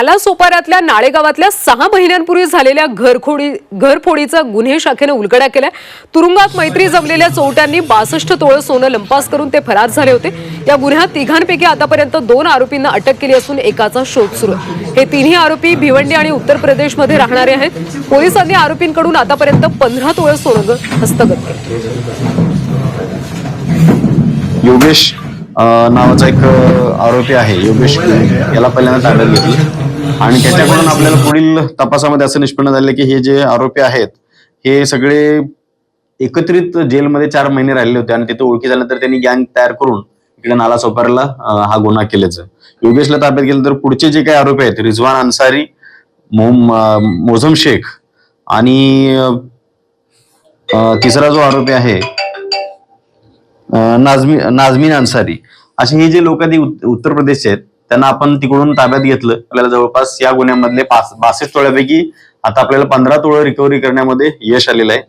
नाला सोपाऱ्यातल्या नाळेगावातल्या सहा महिन्यांपूर्वी झालेल्या घरखोडी घरफोडीचा गुन्हे शाखेनं उलगडा केलाय. तुरुंगात मैत्री जमलेल्या चोरट्यांनी बासष्ट तोळं सोनं लंपास करून ते फरार झाले होते. या गुन्ह्यात तिघांपैकी आतापर्यंत दोन आरोपींना अटक केली असून एकाचा शोध सुरू हे तिन्ही आरोपी भिवंडी आणि उत्तर प्रदेशमध्ये राहणारे आहेत. पोलिसांनी आरोपींकडून आतापर्यंत पंधरा तोळं सोनं हस्तगत केलं. योगेश नावाचा एक आरोपी आहे. योगेश याला पहिल्यांदा ताब्यात घेतली. आणि त्याच्याकडून आपल्याला पुढील तपासामध्ये असं निष्पन्न झालं की हे जे आरोपी आहेत हे सगळे एकत्रित जेलमध्ये चार महिने राहिले होते आणि तिथे ओळखी झाल्यानंतर त्यांनी गँग तयार करून इकडे नाला सोपारला हा गुन्हा केल्याचं. योगेशला ताब्यात गेलं तर पुढचे जे काही आरोपी आहेत रिझवान अन्सारी मोझम शेख आणि तिसरा जो आरोपी आहे नाझमी नाझमीन अन्सारी असे हे जे लोक उत्तर प्रदेशचे आहेत त्यांना आपण तिकडून ताब्यात घेतलं. आपल्याला जवळपास या गुन्ह्यामधले पाच बासष्ट तोळ्यापैकी आता आपल्याला पंधरा तोळं रिकव्हरी करण्यामध्ये यश आलेलं आहे.